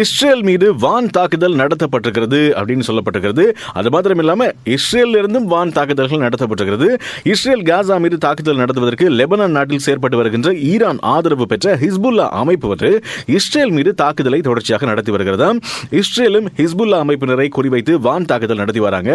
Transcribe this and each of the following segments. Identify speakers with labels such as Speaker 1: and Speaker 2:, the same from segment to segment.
Speaker 1: Israel மீது வான் தாக்குதல் நடத்தப்பட்டிருக்கிறது அப்படின்னு சொல்லப்பட்டிருக்கிறது. அது மாத்திரம் இல்லாமல் இஸ்ரேல்ல இருந்தும் வான் தாக்குதல்கள் நடத்தப்பட்டிருக்கிறது. இஸ்ரேல் காசா மீது தாக்குதல் நடத்துவதற்கு லெபனான் நாட்டில் செயற்பட்டு வருகின்ற ஈரான் ஆதரவு பெற்ற ஹிஸ்புல்லா அமைப்பு வந்து இஸ்ரேல் மீது தாக்குதலை தொடர்ச்சியாக நடத்தி வருகிறதா? இஸ்ரேலும் ஹிஸ்புல்லா அமைப்பினரை குறிவைத்து வான் தாக்குதல் நடத்தி வராங்க.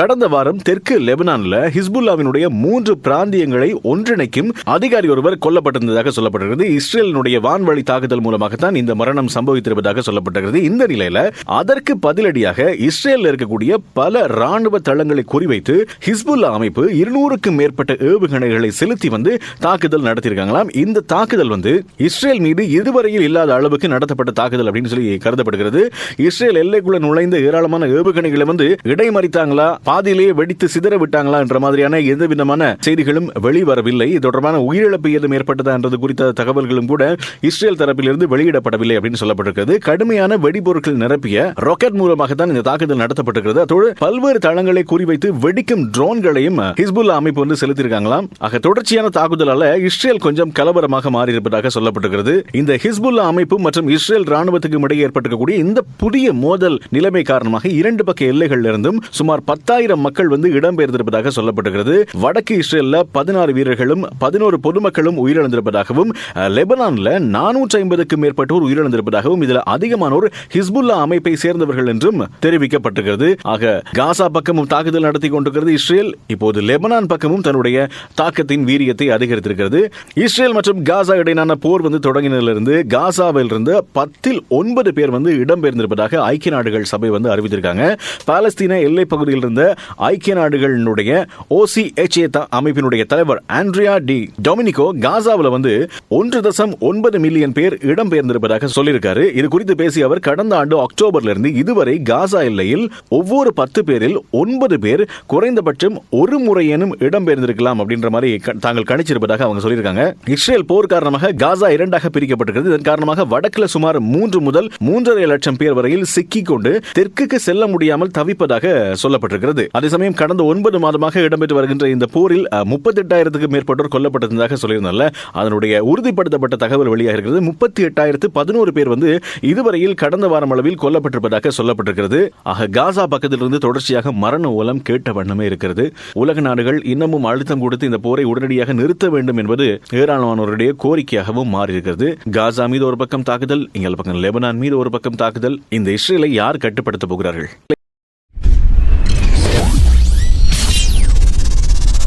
Speaker 1: கடந்த வாரம் தெற்கு லெபனான்ல ஹிஸ்புல்லாவினுடைய மூன்று பிராந்தியங்களை ஒன்றிணைக்கும் அதிகாரி ஒருவர் கொல்லப்பட்டிருந்ததாக சொல்லப்பட்டிருக்கிறது. இஸ்ரேலினுடைய வான்வழி தாக்குதல் மூலமாகத்தான் இந்த மரணம் சம்பவித்திருப்பதாக சொல்லப்பட்டிருக்கிறது. இந்த நிலையில அதற்கு பதிலடியாக இஸ்ரேலில் இருக்கக்கூடிய பல ராணுவ தளங்களை குறிவைத்து ஹிஸ்புல்லா அமைப்பு இருநூறுக்கும் மேற்பட்ட ஏவுகணைகளை செலுத்தி வந்து தாக்குதல் நடத்தியிருக்காங்களாம். இந்த தாக்குதல் வந்து இஸ்ரேல் மீது இதுவரையில் இல்லாத அளவுக்கு நடத்தப்பட்ட தாக்குதல் அப்படின்னு சொல்லி கருதப்படுகிறது. இஸ்ரேல் எல்லைக்குள்ள நுழைந்த ஏராளமான ஏவுகணைகளை வந்து இடைமறித்தாங்களா? பாதியிலேயே வெடித்து சிதற விட்டாங்களா என்ற மாதிரியான எந்த விதமான செய்திகளும் வெளிவரவில்லை. இது தொடர்பான உயிரிழப்பு ஏதும் ஏற்பட்டதா என்றது குறித்த தகவல்களும் கூட இஸ்ரேல் தரப்பிலிருந்து வெளியிடப்படவில்லை அப்படின்னு சொல்லப்பட்டிருக்கிறது. கடுமையான வெடிபொருட்கள் நிரப்பிய ராக்கெட் மூலமாக தான் இந்த தாக்குதல் நடத்தப்பட்டிருக்கிறது. அதோடு பல்வேறு தளங்களை குறிவைத்து வெடிக்கும் ட்ரோன்களையும் ஹிஸ்புல்லா அமைப்பு வந்து செலுத்தியிருக்காங்களாம். ஆக தொடர்ச்சியான தாக்குதலால இஸ்ரேல் கொஞ்சம் கலவரமாக மாறியிருப்பதாக சொல்லப்பட்டிருக்கிறது. இந்த ஹிஸ்புல்லா அமைப்பு மற்றும் இஸ்ரேல் ராணுவத்துக்கும் இடையே ஏற்பட்டிருக்கக்கூடிய இந்த புதிய மோதல் நிலைமை காரணமாக இரண்டு பக்க எல்லைகளில் இருந்தும் சுமார் பத்தாயிரம் மக்கள் வந்து இடம்பெயர்ந்திருப்பதாக சொல்லப்பட்டிருக்கிறது. வடக்கு இஸ்ரேல்ல பதினாறு வீரர்களும் பதினோரு பொதுமக்களும் உயிரிழந்திருப்பதாகவும் லெபனான்ல நானூற்றி ஐம்பதுக்கும் மேற்பட்டோர் உயிரிழந்திருப்பதாகவும் இதில் அதிகமானோர் ஹிஸ்புல்லா அமைப்பை சேர்ந்தவர்கள் என்றும் தெரிவிக்கப்பட்டிருக்கிறது ஆக காசா பக்கமும் தாக்குதல் நடத்தி கொண்டிருக்கிறது இஸ்ரேல். இப்போது லெபனான் பக்கமும் தன்னுடைய தாக்கத்தின் வீரியத்தை அதிகரித்திருக்கிறது. இஸ்ரேல் மற்றும் காசா இடையிலான போர் வந்து தொடங்கினதிலிருந்து காசாவில் இருந்து பத்தில் ஒன்பது பேர் வந்து இடம்பெயர்ந்திருப்பதாக ஐக்கிய நாடுகள் சபை வந்து அறிவித்திருக்காங்க. பாலஸ்தீன எல்லைப் பகுதியில் இருந்த ஐக்கிய நாடுகளினுடைய ஓசி அமைப்பினுடைய தலைவர் ஆண்ட்ரியா டி டொமினிகோ காசாவில் வந்து ஒன்று தசம் ஒன்பது மில்லியன் பேர் இடம்பெயர்ந்திருப்பதாக சொல்லியிருக்காரு. இது குறித்து பேசிய அவர் கடந்த ஆண்டு அக்டோபரிலிருந்து இதுவரை காசா எல்லையில் ஒவ்வொரு பத்து பேரில் ஒன்பது பேர் குறைந்தபட்சம் ஒரு முறையேனும் இடம்பெயர்ந்திருக்கலாம் அப்படின்ற மாதிரி தாங்கள் கணிச்சிருப்பதாக அவங்க சொல்லியிருக்காங்க. இஸ்ரேல் போர் காரணமாக காசா இரண்டாக பிரிக்கப்பட்டிருக்கிறது. இதன் காரணமாக வடக்கில் சுமார் மூன்று முதல் மூன்றரை லட்சம் பேர் வரையில் சிக்கிக் கொண்டு தெற்குக்கு செல்ல முடியாமல் தவிப்பதாக சொல்லப்பட்டிருக்கிறது. அதே சமயம் கடந்த ஒன்பது மாதமாக இடம்பெற்று வருகின்ற இந்த போரில் முப்பத்தி எட்டாயிரத்துக்கு மேற்பட்டோர் கொல்லப்பட்டிருந்ததாக சொல்லியிருந்தால அதனுடைய உறுதிப்படுத்தப்பட்ட தகவல் வெளியாக இருக்கிறது முப்பத்தி எட்டாயிரத்து பதினோரு பேர் வந்து இதுவரையில் கடந்த வாரம் அளவில் கொல்லப்பட்டிருப்பதாக சொல்லப்பட்டிருக்கிறது. ஆக காசா பக்கத்திலிருந்து தொடர்ச்சியாக மரண ஓலம் கேட்ட வண்ணமே இருக்கிறது. உலக நாடுகள் இன்னமும் அழுத்தம் கொடுத்து இந்த போரை உடனடியாக நிறுத்த வேண்டும் என்பது ஏராளமானோருடைய கோரிக்கையாகவும் மாறியிருக்கிறது. காசா மீது ஒரு பக்கம் தாக்குதல் இங்கே பக்கம் லெபனான் மீது ஒரு பக்கம் தாக்குதல். இந்த இஸ்ரேலை யார் கட்டுப்படுத்த போகிறார்கள்?